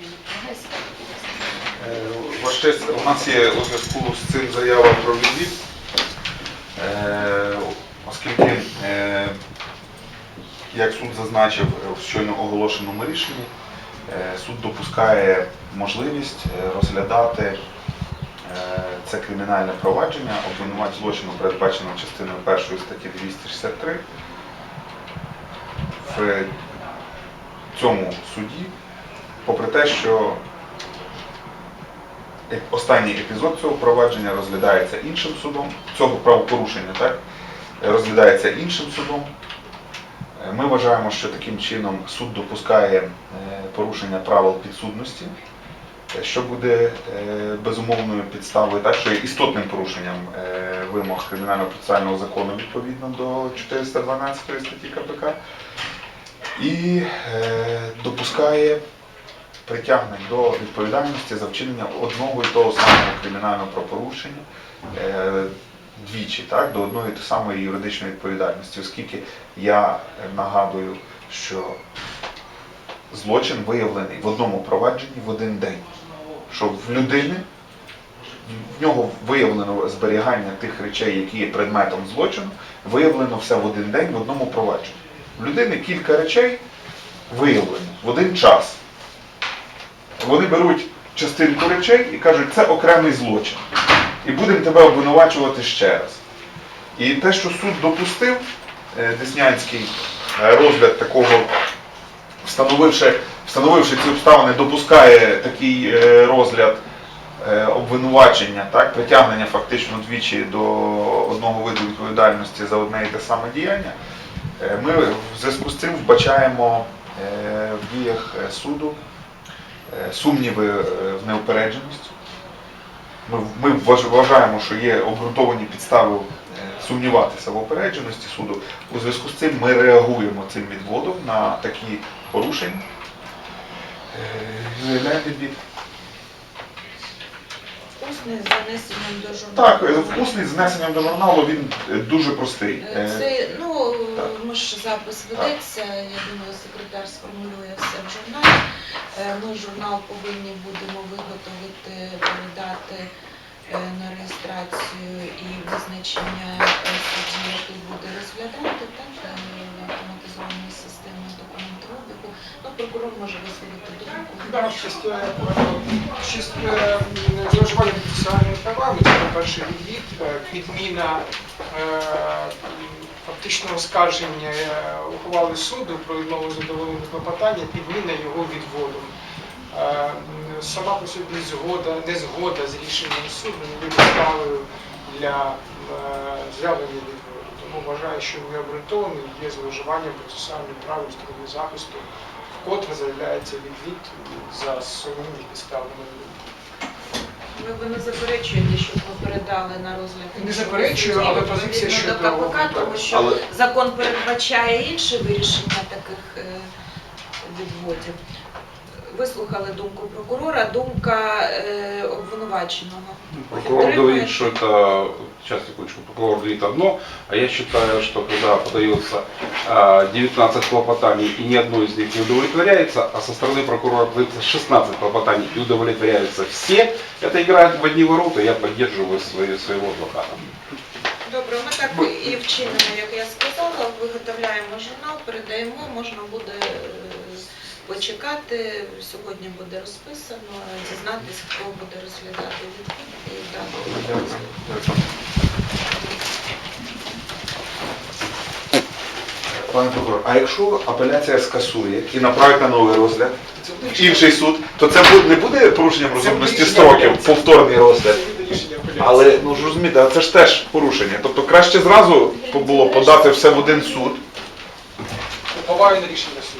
не підлягає скаргі, будь ласка. Е, у нас є у зв'язку з цим заява про відвід, Е, оскільки, е, як суд зазначив в щойно оголошеному рішенні, суд допускає можливість розглядати це кримінальне провадження, обвинувать злочину, передбаченого частиною 1 статті 263 в цьому суді, попри те, що Останній епізод цього провадження розглядається іншим судом, цього правопорушення, так? Розглядається іншим судом. Е, Ми вважаємо, що таким чином суд допускає е, порушення правил підсудності, е, що буде безумовною підставою, так, що є істотним порушенням вимог кримінального процесуального закону відповідно до 412 статті КПК. І допускає притягнень до відповідальності за вчинення одного і того самого кримінального правопорушення е, двічі, так, до одної і самої юридичної відповідальності, оскільки я нагадую, що злочин виявлений в одному провадженні в один день, що в людини в нього виявлено зберігання тих речей, які є предметом злочину, виявлено все в один день в одному провадженні. В людини кілька речей виявлено в один час. Вони беруть частинку речей і кажуть, це окремий злочин. І будемо тебе обвинувачувати ще раз. І те, що суд допустив, е, Деснянський е, розгляд такого, встановивши, встановивши ці обставини, допускає такий е, розгляд обвинувачення, так, притягнення фактично двічі до одного виду відповідальності за одне і те саме діяння. Ми в зв'язку з цим вбачаємо в діях суду сумніви е, в неупередженості. Ми, ми вважаємо, що є обґрунтовані підстави е, сумніватися в опередженості суду. У зв'язку з цим ми реагуємо цим відводом на такі порушення. Е, Заявляємо відвід. Усне з занесенням до журналу. Так, е, усний з внесенням до журналу він е, дуже простий. Е, Е, Це, ну. Ми ж запис ведеться, я думаю, секретар сформулює все в журналі. Е, Ми журнал повинні будемо виготовити, передати е, на реєстрацію і визначення е, судді, який буде розглядати, так, автоматизованої системи документообігу. Ну, прокурор може висловити думку. Да, зловживання процесуальними правами, це по-перше відвід, відміна фактично оскарження е, ухвали суду про відмову задоволення клопотання, підміна його відводом. Е, Сама по собі згода, незгода з рішенням суду не буде підставою для е, з'явлення відводу. Тому вважаю, що необґрунтований є зловживанням процесуальним правом сторони захисту, вкотре заявляється відвід за сумнівні підставами. Ви, ви не заперечуєте, щоб ми передали на розгляд Не заперечую, але позиція щодо до КПК, тому що Але- закон передбачає інше вирішення таких е, відводів. Вислухали думку прокурора, думка е, обвинуваченого. Прокурор Підтримує? говорит, что это, сейчас секундочку, прокурор говорит одно, а я считаю, что когда подается а, 19 хлопотаний и ни одно из них не удовлетворяется, а со стороны прокурора подается 16 хлопотаний и удовлетворяются все, это играет в одни ворота, я поддерживаю свои, своего адвоката. Добре, ми так і вчинимо, як я сказала, виготовляємо журнал, передаємо, можна буде е, почекати, сьогодні буде розписано, дізнатися, хто буде розглядати відвід і дати. Пане прокурор, а якщо апеляція скасує і направить на новий розгляд, Це інший суд, то це буде- не буде порушенням розумності строків, повторний розгляд. Але ну ж розумієте, це ж теж порушення. Тобто краще зразу було подати все в один суд. Уповаю на рішення суду.